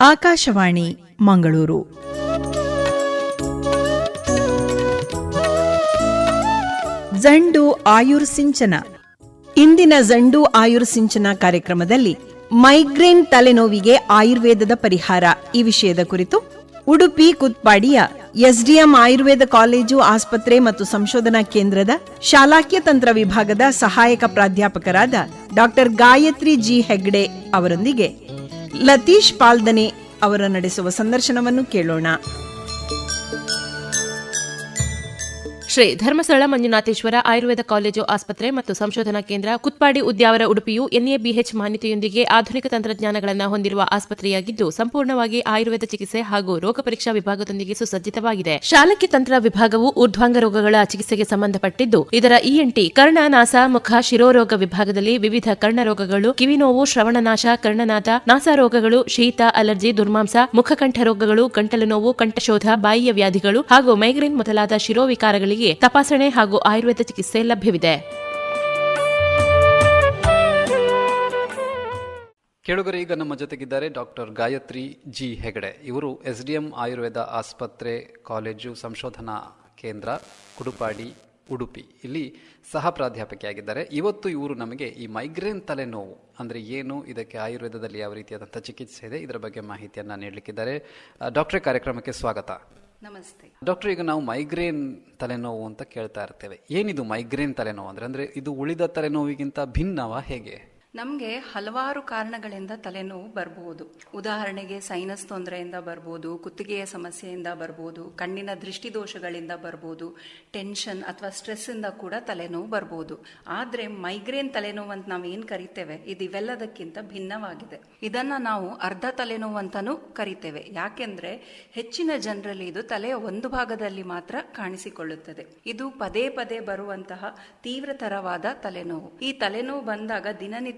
ಆಕಾಶವಾಣಿ, ಮಂಗಳೂರು. ಜಂಡು ಆಯುರ್ ಸಿಂಚನ. ಇಂದಿನ ಜಂಡು ಆಯುರ್ ಸಿಂಚನ ಕಾರ್ಯಕ್ರಮದಲ್ಲಿ ಮೈಗ್ರೇನ್ ತಲೆನೋವಿಗೆ ಆಯುರ್ವೇದದ ಪರಿಹಾರ. ಈ ವಿಷಯದ ಕುರಿತು ಉಡುಪಿ ಕುತ್ಪಾಡಿಯ ಎಸ್ಡಿಎಂ ಆಯುರ್ವೇದ ಕಾಲೇಜು ಆಸ್ಪತ್ರೆ ಮತ್ತು ಸಂಶೋಧನಾ ಕೇಂದ್ರದ ಶಾಲಾಕ್ಯ ತಂತ್ರ ವಿಭಾಗದ ಸಹಾಯಕ ಪ್ರಾಧ್ಯಾಪಕರಾದ ಡಾಕ್ಟರ್ ಗಾಯತ್ರಿ ಜಿ ಹೆಗ್ಡೆ ಅವರೊಂದಿಗೆ ಲತೀಶ್ ಪಾಲ್ದನೆ ಅವರ ನಡೆಸುವ ಸಂದರ್ಶನವನ್ನು ಕೇಳೋಣ. ಶ್ರೀ ಧರ್ಮಸ್ಥಳ ಮಂಜುನಾಥೇಶ್ವರ ಆಯುರ್ವೇದ ಕಾಲೇಜು ಆಸ್ಪತ್ರೆ ಮತ್ತು ಸಂಶೋಧನಾ ಕೇಂದ್ರ ಕುತ್ಪಾಡಿ ಉದ್ಯಾವರ ಉಡುಪಿಯು ಎನ್ಎಬಿಎಚ್ ಮಾನ್ಯತೆಯೊಂದಿಗೆ ಆಧುನಿಕ ತಂತ್ರಜ್ಞಾನಗಳನ್ನು ಹೊಂದಿರುವ ಆಸ್ಪತ್ರೆಯಾಗಿದ್ದು, ಸಂಪೂರ್ಣವಾಗಿ ಆಯುರ್ವೇದ ಚಿಕಿತ್ಸೆ ಹಾಗೂ ರೋಗ ಪರೀಕ್ಷಾ ವಿಭಾಗದೊಂದಿಗೆ ಸುಸಜ್ಜಿತವಾಗಿದೆ. ಶಾಲಕ್ಯ ತಂತ್ರ ವಿಭಾಗವು ಊರ್ಧ್ವಾಂಗ ರೋಗಗಳ ಚಿಕಿತ್ಸೆಗೆ ಸಂಬಂಧಪಟ್ಟಿದ್ದು, ಇದರ ಇಎನ್ಟಿ ಕರ್ಣ ನಾಸ, ಮುಖ ಶಿರೋರೋಗ ವಿಭಾಗದಲ್ಲಿ ವಿವಿಧ ಕರ್ಣ ರೋಗಗಳು ಕಿವಿನೋವು ಶ್ರವಣನಾಶ ಕರ್ಣನಾಥ ನಾಸಾರೋಗಗಳು ಶೀತ, ಅಲರ್ಜಿ, ದುರ್ಮಾಂಸ, ಮುಖಕಂಠ ರೋಗಗಳು ಗಂಟಲು ನೋವು, ಕಂಠಶೋಧ, ಬಾಯಿಯ ವ್ಯಾಧಿಗಳು ಹಾಗೂ ಮೈಗ್ರೇನ್ ಮೊದಲಾದ ಶಿರೋವಿಕಾರಗಳಿಗೆ ತಪಾಸಣೆ ಹಾಗೂ ಆಯುರ್ವೇದ ಚಿಕಿತ್ಸೆ ಲಭ್ಯವಿದೆ. ಕೇಳುಗರೆ, ಈಗ ನಮ್ಮ ಜೊತೆಗಿದ್ದಾರೆ ಡಾಕ್ಟರ್ ಗಾಯತ್ರಿ ಜಿ ಹೆಗಡೆ. ಇವರು ಎಸ್ ಡಿ ಎಂ ಆಯುರ್ವೇದ ಆಸ್ಪತ್ರೆ ಕಾಲೇಜು ಸಂಶೋಧನಾ ಕೇಂದ್ರ ಕುಡುಪಾಡಿ, ಉಡುಪಿ. ಇಲ್ಲಿ ಸಹ ಪ್ರಾಧ್ಯಾಪಕಿಯಾಗಿದ್ದಾರೆ. ಇವತ್ತು ಇವರು ನಮಗೆ ಈ ಮೈಗ್ರೇನ್ ತಲೆನೋವು ಅಂದರೆ ಏನು, ಇದಕ್ಕೆ ಆಯುರ್ವೇದದಲ್ಲಿ ಯಾವ ರೀತಿಯಾದಂಥ ಚಿಕಿತ್ಸೆ ಇದೆ, ಇದರ ಬಗ್ಗೆ ಮಾಹಿತಿಯನ್ನು ನೀಡಲಿಕ್ಕಿದ್ದಾರೆ. ಡಾಕ್ಟ್ರೇ ಕಾರ್ಯಕ್ರಮಕ್ಕೆ ಸ್ವಾಗತ. ನಮಸ್ತೆ. ಡಾಕ್ಟರ್, ಈಗ ನಾವು ಮೈಗ್ರೇನ್ ತಲೆನೋವು ಅಂತ ಕೇಳ್ತಾ ಇರ್ತೇವೆ. ಏನಿದು ಮೈಗ್ರೇನ್ ತಲೆನೋವು ಅಂದ್ರೆ ಅಂದ್ರೆ ಇದು ಉಳಿದ ತಲೆನೋವಿಗಿಂತ ಭಿನ್ನವಾ ಹೇಗೆ? ನಮಗೆ ಹಲವಾರು ಕಾರಣಗಳಿಂದ ತಲೆನೋವು ಬರಬಹುದು ಉದಾಹರಣೆಗೆ ಸೈನಸ್ ತೊಂದರೆಯಿಂದ ಬರ್ಬೋದು, ಕುತ್ತಿಗೆಯ ಸಮಸ್ಯೆಯಿಂದ ಬರ್ಬೋದು, ಕಣ್ಣಿನ ದೃಷ್ಟಿದೋಷಗಳಿಂದ ಬರ್ಬೋದು ಟೆನ್ಷನ್ ಅಥವಾ ಸ್ಟ್ರೆಸ್ಸಿಂದ ಕೂಡ ತಲೆನೋವು ಬರ್ಬೋದು. ಆದರೆ ಮೈಗ್ರೇನ್ ತಲೆನೋವು ಅಂತ ನಾವು ಏನು ಕರಿತೇವೆ? ಇದು ಇವೆಲ್ಲದಕ್ಕಿಂತ ಭಿನ್ನವಾಗಿದೆ. ಇದನ್ನ ನಾವು ಅರ್ಧ ತಲೆನೋವು ಅಂತಾನೂ ಕರಿತೇವೆ. ಯಾಕೆಂದ್ರೆ ಹೆಚ್ಚಿನ ಜನರಲ್ಲಿ ಇದು ತಲೆಯ ಒಂದು ಭಾಗದಲ್ಲಿ ಮಾತ್ರ ಕಾಣಿಸಿಕೊಳ್ಳುತ್ತದೆ. ಇದು ಪದೇ ಪದೇ ಬರುವಂತಹ ತೀವ್ರತರವಾದ ತಲೆನೋವು. ಈ ತಲೆನೋವು ಬಂದಾಗ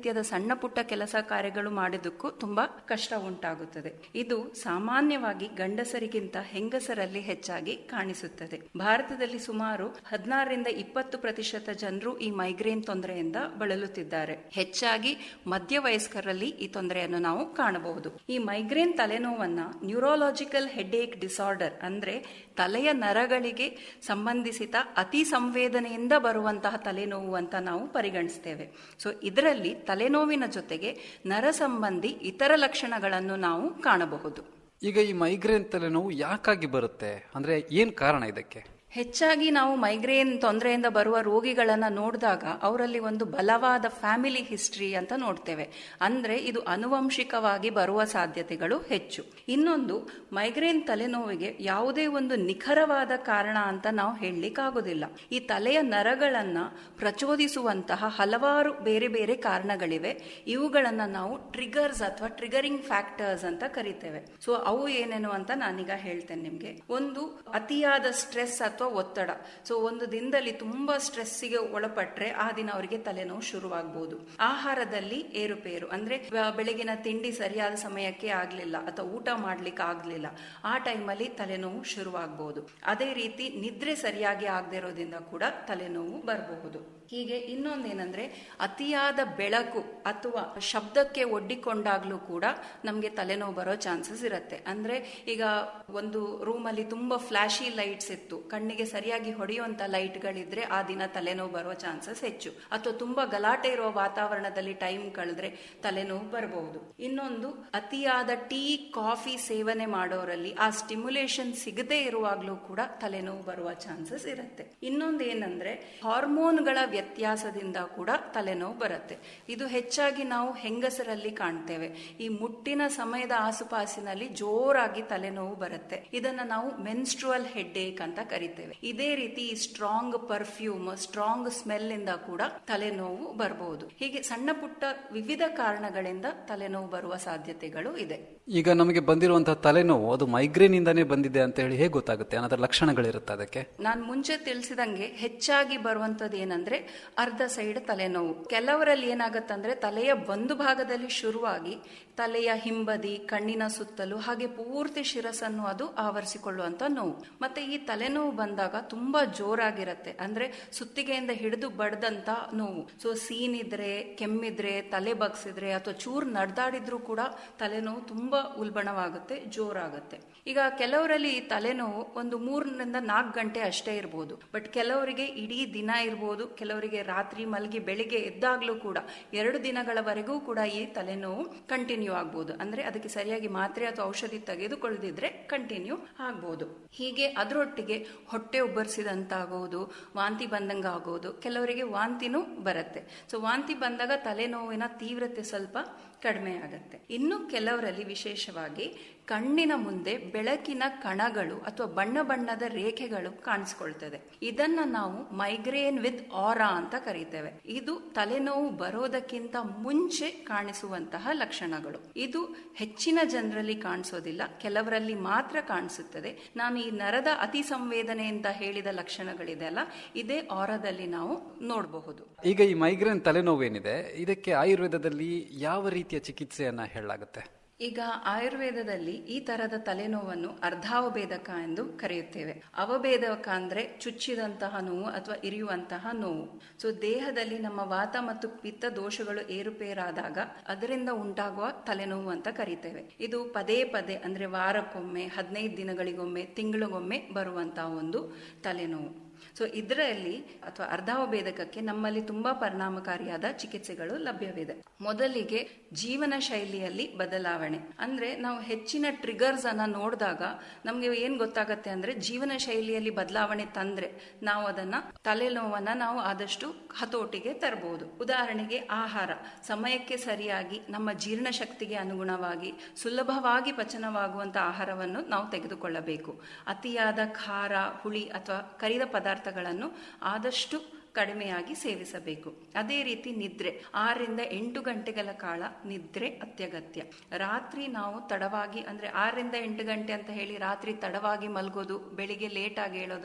ದಿನನಿತ್ಯದ ಸಣ್ಣ ಪುಟ್ಟ ಕೆಲಸ ಕಾರ್ಯಗಳು ಮಾಡೋದಕ್ಕೂ ತುಂಬಾ ಕಷ್ಟ ಉಂಟಾಗುತ್ತದೆ. ಇದು ಸಾಮಾನ್ಯವಾಗಿ ಗಂಡಸರಿಗಿಂತ ಹೆಂಗಸರಲ್ಲಿ ಹೆಚ್ಚಾಗಿ ಕಾಣಿಸುತ್ತದೆ. ಭಾರತದಲ್ಲಿ ಸುಮಾರು ಹದಿನಾರರಿಂದ ಇಪ್ಪತ್ತು ಪ್ರತಿಶತ ಜನರು ಈ ಮೈಗ್ರೇನ್ ತೊಂದರೆಯಿಂದ ಬಳಲುತ್ತಿದ್ದಾರೆ. ಹೆಚ್ಚಾಗಿ ಮಧ್ಯ ವಯಸ್ಕರಲ್ಲಿ ಈ ತೊಂದರೆಯನ್ನು ನಾವು ಕಾಣಬಹುದು. ಈ ಮೈಗ್ರೇನ್ ತಲೆನೋವನ್ನ ನ್ಯೂರೋಲಾಜಿಕಲ್ ಹೆಡ್ಏಕ್ ಡಿಸಾರ್ಡರ್ ಅಂದ್ರೆ ತಲೆಯ ನರಗಳಿಗೆ ಸಂಬಂಧಿಸಿದ ಅತಿ ಸಂವೇದನೆಯಿಂದ ಬರುವಂತಹ ತಲೆನೋವು ಅಂತ ನಾವು ಪರಿಗಣಿಸ್ತೇವೆ. ಸೊ ಇದರಲ್ಲಿ ತಲೆನೋವಿನ ಜೊತೆಗೆ ನರ ಸಂಬಂಧಿ ಇತರ ಲಕ್ಷಣಗಳನ್ನು ನಾವು ಕಾಣಬಹುದು. ಈಗ ಈ ಮೈಗ್ರೇನ್ ತಲೆನೋವು ಯಾಕಾಗಿ ಬರುತ್ತೆ? ಅಂದ್ರೆ ಏನ್ ಕಾರಣ ಇದಕ್ಕೆ? ಹೆಚ್ಚಾಗಿ ನಾವು ಮೈಗ್ರೇನ್ ತೊಂದರೆಯಿಂದ ಬರುವ ರೋಗಿಗಳನ್ನು ನೋಡಿದಾಗ ಅವರಲ್ಲಿ ಒಂದು ಬಲವಾದ ಫ್ಯಾಮಿಲಿ ಹಿಸ್ಟ್ರಿ ಅಂತ ನೋಡ್ತೇವೆ. ಅಂದ್ರೆ ಇದು ಅನುವಂಶಿಕವಾಗಿ ಬರುವ ಸಾಧ್ಯತೆಗಳು ಹೆಚ್ಚು. ಇನ್ನೊಂದು, ಮೈಗ್ರೇನ್ ತಲೆನೋವಿಗೆ ಯಾವುದೇ ಒಂದು ನಿಖರವಾದ ಕಾರಣ ಅಂತ ನಾವು ಹೇಳಲಿಕ್ಕಾಗೋದಿಲ್ಲ. ಈ ತಲೆಯ ನರಗಳನ್ನು ಪ್ರಚೋದಿಸುವಂತಹ ಹಲವಾರು ಬೇರೆ ಬೇರೆ ಕಾರಣಗಳಿವೆ. ಇವುಗಳನ್ನು ನಾವು ಟ್ರಿಗರ್ಸ್ ಅಥವಾ ಟ್ರಿಗರಿಂಗ್ ಫ್ಯಾಕ್ಟರ್ಸ್ ಅಂತ ಕರಿತೇವೆ. ಸೊ ಅವು ಏನೇನು ಅಂತ ನಾನೀಗ ಹೇಳ್ತೇನೆ ನಿಮಗೆ. ಒಂದು, ಅತಿಯಾದ ಸ್ಟ್ರೆಸ್ ಅಥವಾ ಒತ್ತಡ. ಸೊ ಒಂದು ದಿನದಲ್ಲಿ ತುಂಬಾ ಸ್ಟ್ರೆಸ್ಸಿಗೆ ಒಳಪಟ್ರೆ ಆ ದಿನ ಅವರಿಗೆ ತಲೆನೋವು ಶುರುವಾಗಬಹುದು ಆಹಾರದಲ್ಲಿ ಏರುಪೇರು ಅಂದ್ರೆ ಬೆಳಗಿನ ತಿಂಡಿ ಸರಿಯಾದ ಸಮಯಕ್ಕೆ ಆಗ್ಲಿಲ್ಲ ಅಥವಾ ಊಟ ಮಾಡ್ಲಿಕ್ಕೆ ಆಗ್ಲಿಲ್ಲ. ಆ ಟೈಮಲ್ಲಿ ತಲೆನೋವು ಶುರುವಾಗಬಹುದು ಅದೇ ರೀತಿ ನಿದ್ರೆ ಸರಿಯಾಗಿ ಆಗದೆ ಇರೋದ್ರಿಂದ ಕೂಡ ತಲೆನೋವು ಬರಬಹುದು. ಹೀಗೆ ಇನ್ನೊಂದೇನಂದ್ರೆ ಅತಿಯಾದ ಬೆಳಕು ಅಥವಾ ಶಬ್ದಕ್ಕೆ ಒಡ್ಡಿಕೊಂಡಾಗ್ಲೂ ಕೂಡ ನಮಗೆ ತಲೆನೋವು ಬರೋ ಚಾನ್ಸಸ್ ಇರುತ್ತೆ. ಅಂದ್ರೆ ಈಗ ಒಂದು ರೂಮಲ್ಲಿ ತುಂಬಾ ಫ್ಲ್ಯಾಶಿ ಲೈಟ್ಸ್ ಇತ್ತು. ಕಣ್ಣಿಗೆ ಸರಿಯಾಗಿ ಹೊಡೆಯುವಂಥ ಲೈಟ್ಗಳಿದ್ರೆ ಆ ದಿನ ತಲೆನೋವು ಬರೋ ಚಾನ್ಸಸ್ ಹೆಚ್ಚು. ಅಥವಾ ತುಂಬಾ ಗಲಾಟೆ ಇರುವ ವಾತಾವರಣದಲ್ಲಿ ಟೈಮ್ ಕಳೆದ್ರೆ ತಲೆನೋವು ಬರಬಹುದು ಇನ್ನೊಂದು, ಅತಿಯಾದ ಟೀ, ಕಾಫಿ ಸೇವನೆ ಮಾಡೋರಲ್ಲಿ ಆ ಸ್ಟಿಮ್ಯುಲೇಷನ್ ಸಿಗದೇ ಇರುವಾಗ್ಲೂ ಕೂಡ ತಲೆನೋವು ಬರುವ ಚಾನ್ಸಸ್ ಇರುತ್ತೆ. ಇನ್ನೊಂದು ಏನಂದ್ರೆ ಹಾರ್ಮೋನ್ಗಳ ವ್ಯತ್ಯಾಸದಿಂದ ಕೂಡ ತಲೆನೋವು ಬರುತ್ತೆ. ಇದು ಹೆಚ್ಚಾಗಿ ನಾವು ಹೆಂಗಸರಲ್ಲಿ ಕಾಣ್ತೇವೆ. ಈ ಮುಟ್ಟಿನ ಸಮಯದ ಆಸುಪಾಸಿನಲ್ಲಿ ಜೋರಾಗಿ ತಲೆನೋವು ಬರುತ್ತೆ. ಇದನ್ನ ನಾವು ಮೆನ್ಸ್ಟ್ರುವಲ್ ಹೆಡ್ ಏಕ್ ಅಂತ ಕರಿತೇವೆ. ಇದೇ ರೀತಿ ಈ ಸ್ಟ್ರಾಂಗ್ ಪರ್ಫ್ಯೂಮ್ ಸ್ಟ್ರಾಂಗ್ ಸ್ಮೆಲ್ ಇಂದ ಕೂಡ ತಲೆನೋವು ಬರಬಹುದು ಹೀಗೆ ಸಣ್ಣ ಪುಟ್ಟ ವಿವಿಧ ಕಾರಣಗಳಿಂದ ತಲೆನೋವು ಬರುವ ಸಾಧ್ಯತೆಗಳು ಇದೆ. ಈಗ ನಮಗೆ ಬಂದಿರುವಂತಹ ತಲೆನೋವು ಅದು ಮೈಗ್ರೇನ್ ಇಂದಾನೇ ಬಂದಿದೆ ಅಂತ ಹೇಳಿ ಹೇಗೆ ಗೊತ್ತಾಗುತ್ತೆ? ಅನ್ನೋದ್ರ ಲಕ್ಷಣಗಳಿರುತ್ತೆ ಅದಕ್ಕೆ? ನಾನು ಮುಂಚೆ ತಿಳಿಸಿದಂಗೆ ಹೆಚ್ಚಾಗಿ ಬರುವಂತದ್ದು ಏನಂದ್ರೆ ಅರ್ಧ ಸೈಡ್ ತಲೆನೋವು. ಕೆಲವರಲ್ಲಿ ಏನಾಗುತ್ತಂದ್ರೆ ತಲೆಯ ಒಂದು ಭಾಗದಲ್ಲಿ ಶುರುವಾಗಿ ತಲೆಯ ಹಿಂಬದಿ, ಕಣ್ಣಿನ ಸುತ್ತಲೂ ಹಾಗೆ ಪೂರ್ತಿ ಶಿರಸನ್ನು ಅದು ಆವರಿಸಿಕೊಳ್ಳುವಂತ ನೋವು. ಮತ್ತೆ ಈ ತಲೆನೋವು ಬಂದಾಗ ತುಂಬಾ ಜೋರಾಗಿರತ್ತೆ. ಅಂದ್ರೆ ಸುತ್ತಿಗೆಯಿಂದ ಹಿಡಿದು ಬಡ್ದಂತ ನೋವು. ಸೊ ಸೀನಿದ್ರೆ, ಕೆಮ್ಮಿದ್ರೆ, ತಲೆ ಬಗ್ಸಿದ್ರೆ ಅಥವಾ ಚೂರ್ ನಡ್ದಾಡಿದ್ರು ಕೂಡ ತಲೆನೋವು ತುಂಬಾ ಉಲ್ಬಣವಾಗುತ್ತೆ, ಜೋರಾಗುತ್ತೆ. ಈಗ ಕೆಲವರಲ್ಲಿ ಈ ತಲೆನೋವು ಒಂದು ಮೂರರಿಂದ ನಾಲ್ಕು ಗಂಟೆ ಅಷ್ಟೇ ಇರ್ಬೋದು. ಬಟ್ ಕೆಲವರಿಗೆ ಇಡೀ ದಿನ ಇರ್ಬೋದು. ಕೆಲವರಿಗೆ ರಾತ್ರಿ ಮಲಗಿ ಬೆಳಿಗ್ಗೆ ಎದ್ದಾಗ್ಲೂ ಕೂಡ ಎರಡು ದಿನಗಳವರೆಗೂ ಕೂಡ ಈ ತಲೆನೋವು ಕಂಟಿನ್ಯೂ ಆಗ್ಬೋದು. ಅಂದ್ರೆ ಅದಕ್ಕೆ ಸರಿಯಾಗಿ ಮಾತ್ರೆ ಅಥವಾ ಔಷಧಿ ತೆಗೆದುಕೊಳ್ಳದಿದ್ರೆ ಕಂಟಿನ್ಯೂ ಆಗ್ಬೋದು. ಹೀಗೆ ಅದರೊಟ್ಟಿಗೆ ಹೊಟ್ಟೆ ಉಬ್ಬರಿಸಿದಂತಾಗೋದು, ವಾಂತಿ ಬಂದಂಗ ಆಗೋದು ಕೆಲವರಿಗೆ ವಾಂತಿನೂ ಬರುತ್ತೆ. ಸೊ ವಾಂತಿ ಬಂದಾಗ ತಲೆನೋವಿನ ತೀವ್ರತೆ ಸ್ವಲ್ಪ ಕಡಿಮೆ ಆಗುತ್ತೆ. ಇನ್ನು ಕೆಲವರಲ್ಲಿ ವಿಶೇಷವಾಗಿ ಕಣ್ಣಿನ ಮುಂದೆ ಬೆಳಕಿನ ಕಣಗಳು ಅಥವಾ ಬಣ್ಣ ಬಣ್ಣದ ರೇಖೆಗಳು ಕಾಣಿಸ್ಕೊಳ್ತದೆ. ಇದನ್ನ ನಾವು ಮೈಗ್ರೇನ್ ವಿತ್ ಆರಾ ಅಂತ ಕರೀತೇವೆ. ಇದು ತಲೆನೋವು ಬರೋದಕ್ಕಿಂತ ಮುಂಚೆ ಕಾಣಿಸುವಂತಹ ಲಕ್ಷಣಗಳು. ಇದು ಹೆಚ್ಚಿನ ಜನರಲ್ಲಿ ಕಾಣಿಸೋದಿಲ್ಲ, ಕೆಲವರಲ್ಲಿ ಮಾತ್ರ ಕಾಣಿಸುತ್ತದೆ. ನಾನು ಈ ನರದ ಅತಿ ಸಂವೇದನೆ ಅಂತ ಹೇಳಿದ ಲಕ್ಷಣಗಳಿದೆ ಅಲ್ಲ, ಇದೇ ಆರಾದಲ್ಲಿ ನಾವು ನೋಡಬಹುದು. ಈಗ ಈ ಮೈಗ್ರೇನ್ ತಲೆನೋವೇನಿದೆ? ಇದಕ್ಕೆ ಆಯುರ್ವೇದದಲ್ಲಿ ಯಾವ ರೀತಿಯ ಚಿಕಿತ್ಸೆಯನ್ನ ಹೇಳಲಾಗುತ್ತೆ. ಈಗ ಆಯುರ್ವೇದದಲ್ಲಿ ಈ ತರದ ತಲೆನೋವನ್ನು ಅರ್ಧಾವಭೇದಕ ಎಂದು ಕರೆಯುತ್ತೇವೆ. ಅವಭೇದಕ ಅಂದ್ರೆ ಚುಚ್ಚಿದಂತಹ ನೋವು ಅಥವಾ ಇರಿಯುವಂತಹ ನೋವು. ಸೊ ದೇಹದಲ್ಲಿ ನಮ್ಮ ವಾತ ಮತ್ತು ಪಿತ್ತ ದೋಷಗಳು ಏರುಪೇರಾದಾಗ ಅದರಿಂದ ಉಂಟಾಗುವ ತಲೆನೋವು ಅಂತ ಕರೀತೇವೆ. ಇದು ಪದೇ ಪದೇ ಅಂದ್ರೆ ವಾರಕ್ಕೊಮ್ಮೆ, ಹದಿನೈದು ದಿನಗಳಿಗೊಮ್ಮೆ, ತಿಂಗಳಿಗೊಮ್ಮೆ ಬರುವಂತಹ ಒಂದು ತಲೆನೋವು. ಸೊ ಇದರಲ್ಲಿ ಅಥವಾ ಅರ್ಧಾವಭೇದಕಕ್ಕೆ ನಮ್ಮಲ್ಲಿ ತುಂಬಾ ಪರಿಣಾಮಕಾರಿಯಾದ ಚಿಕಿತ್ಸೆಗಳು ಲಭ್ಯವಿದೆ. ಮೊದಲಿಗೆ ಜೀವನ ಶೈಲಿಯಲ್ಲಿ ಬದಲಾವಣೆ. ಅಂದ್ರೆ ನಾವು ಹೆಚ್ಚಿನ ಟ್ರಿಗರ್ಸ್ ಅನ್ನ ನೋಡಿದಾಗ ನಮ್ಗೆ ಏನ್ ಗೊತ್ತಾಗತ್ತೆ ಅಂದ್ರೆ ಜೀವನ ಶೈಲಿಯಲ್ಲಿ ಬದಲಾವಣೆ ತಂದ್ರೆ ನಾವು ಅದನ್ನ ತಲೆನೋವನ್ನ ನಾವು ಆದಷ್ಟು ಹತೋಟಿಗೆ ತರಬಹುದು ಉದಾಹರಣೆಗೆ ಆಹಾರ. ಸಮಯಕ್ಕೆ ಸರಿಯಾಗಿ ನಮ್ಮ ಜೀರ್ಣಶಕ್ತಿಗೆ ಅನುಗುಣವಾಗಿ ಸುಲಭವಾಗಿ ಪಚನವಾಗುವಂತ ಆಹಾರವನ್ನು ನಾವು ತೆಗೆದುಕೊಳ್ಳಬೇಕು. ಅತಿಯಾದ ಖಾರ, ಹುಳಿ ಅಥವಾ ಕರಿದ ಪದಾರ್ಥಗಳನ್ನು ಆದಷ್ಟು ಕಡಿಮೆಯಾಗಿ ಸೇವಿಸಬೇಕು. ಅದೇ ರೀತಿ ನಿದ್ರೆ, ಆರರಿಂದ ಎಂಟು ಗಂಟೆಗಳ ಕಾಲ ನಿದ್ರೆ ಅತ್ಯಗತ್ಯ. ರಾತ್ರಿ ನಾವು ತಡವಾಗಿ, ಅಂದ್ರೆ ಆರರಿಂದ ಎಂಟು ಗಂಟೆ ಅಂತ ಹೇಳಿ ರಾತ್ರಿ ತಡವಾಗಿ ಮಲಗೋದು, ಬೆಳಿಗ್ಗೆ ಲೇಟ್ ಆಗಿ ಹೇಳೋದು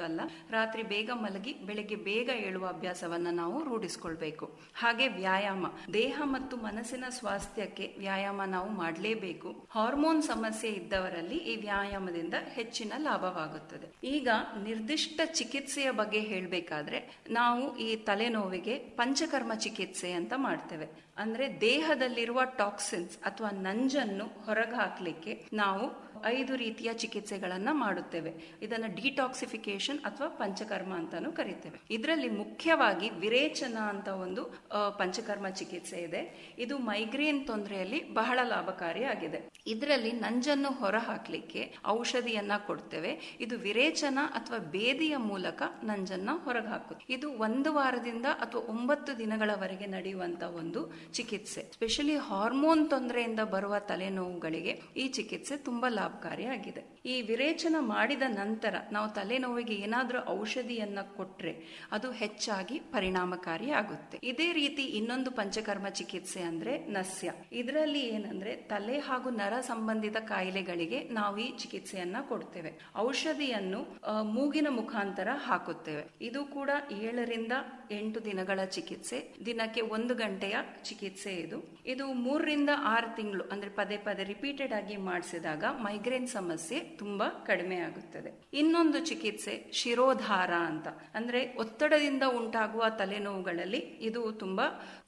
ರಾತ್ರಿ ಬೇಗ ಮಲಗಿ, ಬೆಳಿಗ್ಗೆ ಬೇಗ ಏಳುವ ಅಭ್ಯಾಸವನ್ನ ನಾವು ರೂಢಿಸ್ಕೊಳ್ಬೇಕು. ಹಾಗೆ ವ್ಯಾಯಾಮ. ದೇಹ ಮತ್ತು ಮನಸ್ಸಿನ ಸ್ವಾಸ್ಥ್ಯಕ್ಕೆ ವ್ಯಾಯಾಮ ನಾವು ಮಾಡಲೇಬೇಕು. ಹಾರ್ಮೋನ್ ಸಮಸ್ಯೆ ಇದ್ದವರಲ್ಲಿ ಈ ವ್ಯಾಯಾಮದಿಂದ ಹೆಚ್ಚಿನ ಲಾಭವಾಗುತ್ತದೆ. ಈಗ ನಿರ್ದಿಷ್ಟ ಚಿಕಿತ್ಸೆಯ ಬಗ್ಗೆ ಹೇಳಬೇಕಾದ್ರೆ, ನಾವು ಈ ತಲೆನೋವಿಗೆ ಪಂಚಕರ್ಮ ಚಿಕಿತ್ಸೆ ಅಂತ ಮಾಡ್ತೇವೆ. ಅಂದ್ರೆ ದೇಹದಲ್ಲಿರುವ ಟಾಕ್ಸಿನ್ಸ್ ಅಥವಾ ನಂಜನ್ನು ಹೊರಗೆ ಹಾಕ್ಲಿಕ್ಕೆ ನಾವು ಐದು ರೀತಿಯ ಚಿಕಿತ್ಸೆಗಳನ್ನ ಮಾಡುತ್ತೇವೆ. ಇದನ್ನ ಡಿಟಾಕ್ಸಿಫಿಕೇಶನ್ ಅಥವಾ ಪಂಚಕರ್ಮ ಅಂತಾನು ಕರಿತೇವೆ. ಇದರಲ್ಲಿ ಮುಖ್ಯವಾಗಿ ವಿರೇಚನ ಅಂತ ಒಂದು ಪಂಚಕರ್ಮ ಚಿಕಿತ್ಸೆ ಇದೆ. ಇದು ಮೈಗ್ರೇನ್ ತೊಂದರೆಯಲ್ಲಿ ಬಹಳ ಲಾಭಕಾರಿಯಾಗಿದೆ ಇದರಲ್ಲಿ ನಂಜನ್ನು ಹೊರ ಹಾಕ್ಲಿಕ್ಕೆ ಔಷಧಿಯನ್ನ ಕೊಡ್ತೇವೆ. ಇದು ವಿರೇಚನ ಅಥವಾ ಬೇದಿಯ ಮೂಲಕ ನಂಜನ್ನ ಹೊರಗೆ ಹಾಕುತ್ತೆ ಇದು ಒಂದು ವಾರದಿಂದ ಅಥವಾ ಒಂಬತ್ತು ದಿನಗಳವರೆಗೆ ನಡೆಯುವಂತ ಒಂದು ಚಿಕಿತ್ಸೆ. ಸ್ಪೆಷಲಿ ಹಾರ್ಮೋನ್ ತೊಂದರೆಯಿಂದ ಬರುವ ತಲೆನೋವುಗಳಿಗೆ ಈ ಚಿಕಿತ್ಸೆ ತುಂಬಾ ಲಾಭಕಾರಿಯಾಗಿದೆ. ಈ ವಿರೇಚನ ಮಾಡಿದ ನಂತರ ನಾವು ತಲೆನೋವಿಗೆ ಏನಾದರೂ ಔಷಧಿಯನ್ನು ಕೊಟ್ಟರೆ ಅದು ಹೆಚ್ಚಾಗಿ ಪರಿಣಾಮಕಾರಿ ಆಗುತ್ತೆ ಇದೇ ರೀತಿ ಇನ್ನೊಂದು ಪಂಚಕರ್ಮ ಚಿಕಿತ್ಸೆ ಅಂದ್ರೆ ನಸ್ಯ. ಇದರಲ್ಲಿ ಏನಂದ್ರೆ ತಲೆ ಹಾಗೂ ನರ ಸಂಬಂಧಿತ ಕಾಯಿಲೆಗಳಿಗೆ ನಾವು ಈ ಚಿಕಿತ್ಸೆಯನ್ನ ಕೊಡ್ತೇವೆ. ಔಷಧಿಯನ್ನು ಮೂಗಿನ ಮುಖಾಂತರ ಹಾಕುತ್ತೇವೆ. ಇದು ಕೂಡ ಏಳರಿಂದ ಎಂಟು ದಿನಗಳ ಚಿಕಿತ್ಸೆ. ದಿನಕ್ಕೆ ಒಂದು ಗಂಟೆಯ ಚಿಕಿತ್ಸೆ ಇದು. ಇದು ಮೂರರಿಂದ ಆರು ತಿಂಗಳು, ಅಂದ್ರೆ ಪದೇ ಪದೇ ರಿಪೀಟೆಡ್ ಆಗಿ ಮಾಡಿಸಿದಾಗ ಮೈಗ್ರೇನ್ ಸಮಸ್ಯೆ ತುಂಬಾ ಕಡಿಮೆ ಆಗುತ್ತದೆ. ಇನ್ನೊಂದು ಚಿಕಿತ್ಸೆ ಶಿರೋಧಾರ ಅಂತ. ಅಂದ್ರೆ ಒತ್ತಡದಿಂದ ಉಂಟಾಗುವ ತಲೆನೋವುಗಳಲ್ಲಿ ಇದು ತುಂಬಾ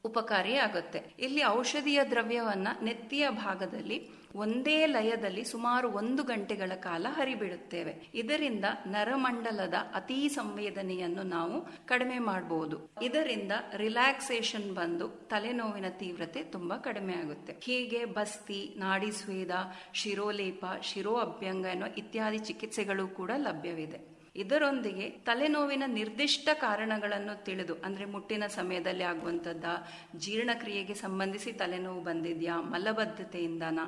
ಉಪಕಾರಿ ಆಗುತ್ತೆ ಇಲ್ಲಿ ಔಷಧೀಯ ದ್ರವ್ಯವನ್ನ ನೆತ್ತಿಯ ಭಾಗದಲ್ಲಿ ಒಂದೇ ಲಯದಲ್ಲಿ ಸುಮಾರು ಒಂದು ಗಂಟೆಗಳ ಕಾಲ ಹರಿಬಿಡುತ್ತೇವೆ. ಇದರಿಂದ ನರಮಂಡಲದ ಅತಿ ಸಂವೇದನೆಯನ್ನು ನಾವು ಕಡಿಮೆ ಮಾಡಬಹುದು ಇದರಿಂದ ರಿಲ್ಯಾಕ್ಸೇಷನ್ ಬಂದು ತಲೆನೋವಿನ ತೀವ್ರತೆ ತುಂಬಾ ಕಡಿಮೆ ಆಗುತ್ತೆ. ಹೀಗೆ ಬಸ್ತಿ ನಾಡಿ ಸ್ವೇದ ಶಿರೋಲೇಪ, ಶಿರೋ ಅಭ್ಯಂಗ ಎನ್ನುವ ಇತ್ಯಾದಿ ಚಿಕಿತ್ಸೆಗಳು ಕೂಡ ಲಭ್ಯವಿದೆ. ಇದರೊಂದಿಗೆ ತಲೆನೋವಿನ ನಿರ್ದಿಷ್ಟ ಕಾರಣಗಳನ್ನು ತಿಳಿದು, ಅಂದರೆ ಮುಟ್ಟಿನ ಸಮಯದಲ್ಲಿ ಆಗುವಂಥದ್ದ ಜೀರ್ಣಕ್ರಿಯೆಗೆ ಸಂಬಂಧಿಸಿ ತಲೆನೋವು ಬಂದಿದೆಯಾ, ಮಲಬದ್ಧತೆಯಿಂದನ,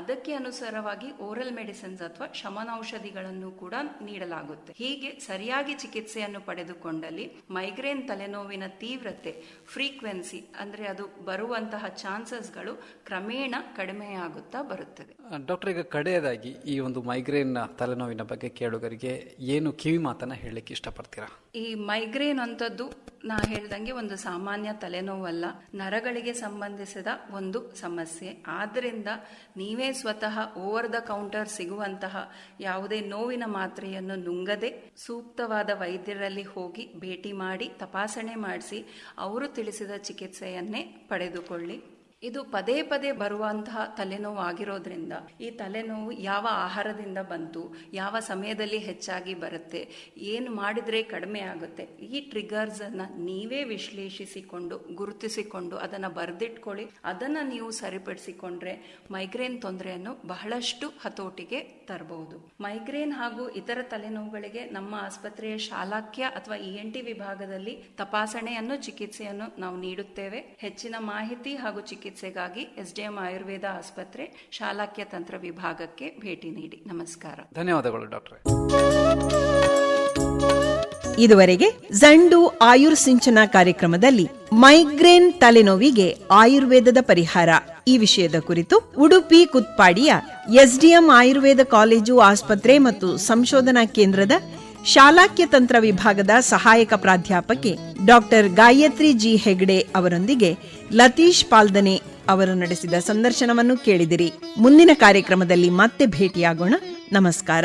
ಅದಕ್ಕೆ ಅನುಸಾರವಾಗಿ ಓರಲ್ ಮೆಡಿಸಿನ್ಸ್ ಅಥವಾ ಶಮನೌಷಧಿಗಳನ್ನು ಕೂಡ ನೀಡಲಾಗುತ್ತೆ. ಹೀಗೆ ಸರಿಯಾಗಿ ಚಿಕಿತ್ಸೆಯನ್ನು ಪಡೆದುಕೊಂಡಲ್ಲಿ ಮೈಗ್ರೇನ್ ತಲೆನೋವಿನ ತೀವ್ರತೆ ಫ್ರೀಕ್ವೆನ್ಸಿ ಅಂದರೆ ಅದು ಬರುವಂತಹ ಚಾನ್ಸಸ್ಗಳು ಕ್ರಮೇಣ ಕಡಿಮೆಯಾಗುತ್ತಾ ಬರುತ್ತದೆ. ಡಾಕ್ಟರ್ ಈಗ ಕಡೆಯದಾಗಿ ಈ ಒಂದು ಮೈಗ್ರೇನ್ ತಲೆನೋವಿನ ಬಗ್ಗೆ ಕೇಳುಗರಿಗೆ ಏನು ಕಿವಿ ಮಾತನ್ನ ಹೇಳಲಿಕ್ಕೆ ಇಷ್ಟಪಡ್ತೀರಾ? ಈ ಮೈಗ್ರೇನ್ ಅಂತದ್ದು ನಾ ಹೇಳ್ದಂಗೆ ಒಂದು ಸಾಮಾನ್ಯ ತಲೆನೋವಲ್ಲ, ನರಗಳಿಗೆ ಸಂಬಂಧಿಸಿದ ಒಂದು ಸಮಸ್ಯೆ. ಆದ್ದರಿಂದ ನೀವೇ ಸ್ವತಃ ಓವರ್ ದ ಕೌಂಟರ್ ಸಿಗುವಂತಹ ಯಾವುದೇ ನೋವಿನ ಮಾತ್ರೆಯನ್ನು ನುಂಗದೆ ಸೂಕ್ತವಾದ ವೈದ್ಯರಲ್ಲಿ ಹೋಗಿ ಭೇಟಿ ಮಾಡಿ, ತಪಾಸಣೆ ಮಾಡಿಸಿ, ಅವರು ತಿಳಿಸಿದ ಚಿಕಿತ್ಸೆಯನ್ನೇ ಪಡೆದುಕೊಳ್ಳಿ. ಇದು ಪದೇ ಪದೇ ಬರುವಂತಹ ತಲೆನೋವು ಆಗಿರೋದ್ರಿಂದ ಈ ತಲೆನೋವು ಯಾವ ಆಹಾರದಿಂದ ಬಂತು, ಯಾವ ಸಮಯದಲ್ಲಿ ಹೆಚ್ಚಾಗಿ ಬರುತ್ತೆ, ಏನು ಮಾಡಿದ್ರೆ ಕಡಿಮೆ ಆಗುತ್ತೆ, ಈ ಟ್ರಿಗರ್ಸ್ ಅನ್ನ ನೀವೇ ವಿಶ್ಲೇಷಿಸಿಕೊಂಡು, ಗುರುತಿಸಿಕೊಂಡು, ಅದನ್ನ ಬರೆದಿಟ್ಕೊಳ್ಳಿ, ಅದನ್ನ ನೀವು ಸರಿಪಡಿಸಿಕೊಂಡ್ರೆ ಮೈಗ್ರೇನ್ ತೊಂದರೆಯನ್ನು ಬಹಳಷ್ಟು ಹತೋಟಿಗೆ ತರಬಹುದು. ಮೈಗ್ರೇನ್ ಹಾಗೂ ಇತರ ತಲೆನೋವುಗಳಿಗೆ ನಮ್ಮ ಆಸ್ಪತ್ರೆಯ ಶಾಲಾಕ್ಯ ಅಥವಾ ಇ ಎನ್ ಟಿ ವಿಭಾಗದಲ್ಲಿ ತಪಾಸಣೆಯನ್ನು, ಚಿಕಿತ್ಸೆಯನ್ನು ನಾವು ನೀಡುತ್ತೇವೆ. ಹೆಚ್ಚಿನ ಮಾಹಿತಿ ಹಾಗೂ ಚಿಕಿತ್ಸೆಗಾಗಿ ಎಸ್ಡಿಎಂ ಆಯುರ್ವೇದ ಆಸ್ಪತ್ರೆ ಶಾಲಾಕ್ಯ ತಂತ್ರ ವಿಭಾಗಕ್ಕೆ ಭೇಟಿ ನೀಡಿ. ನಮಸ್ಕಾರ. ಧನ್ಯವಾದಗಳು ಡಾಕ್ಟರ್. ಇದುವರೆಗೆ ಜಂಡು ಆಯುರ್ ಸಿಂಚನ ಕಾರ್ಯಕ್ರಮದಲ್ಲಿ ಮೈಗ್ರೇನ್ ತಲೆನೋವಿಗೆ ಆಯುರ್ವೇದದ ಪರಿಹಾರ. ಈ ವಿಷಯದ ಕುರಿತು ಉಡುಪಿ ಕುತ್ಪಾಡಿಯ ಎಸ್ಡಿಎಂ ಆಯುರ್ವೇದ ಕಾಲೇಜು ಆಸ್ಪತ್ರೆ ಮತ್ತು ಸಂಶೋಧನಾ ಕೇಂದ್ರದ ಶಾಲಾಕ್ಯ ತಂತ್ರ ವಿಭಾಗದ ಸಹಾಯಕ ಪ್ರಾಧ್ಯಾಪಕಿ ಡಾಕ್ಟರ್ ಗಾಯತ್ರಿ ಜಿ ಹೆಗ್ಡೆ ಅವರೊಂದಿಗೆ ಲತೀಶ್ ಪಾಲ್ದನೆ ಅವರು ನಡೆಸಿದ ಸಂದರ್ಶನವನ್ನು ಕೇಳಿದಿರಿ. ಮುಂದಿನ ಕಾರ್ಯಕ್ರಮದಲ್ಲಿ ಮತ್ತೆ ಭೇಟಿಯಾಗೋಣ. ನಮಸ್ಕಾರ.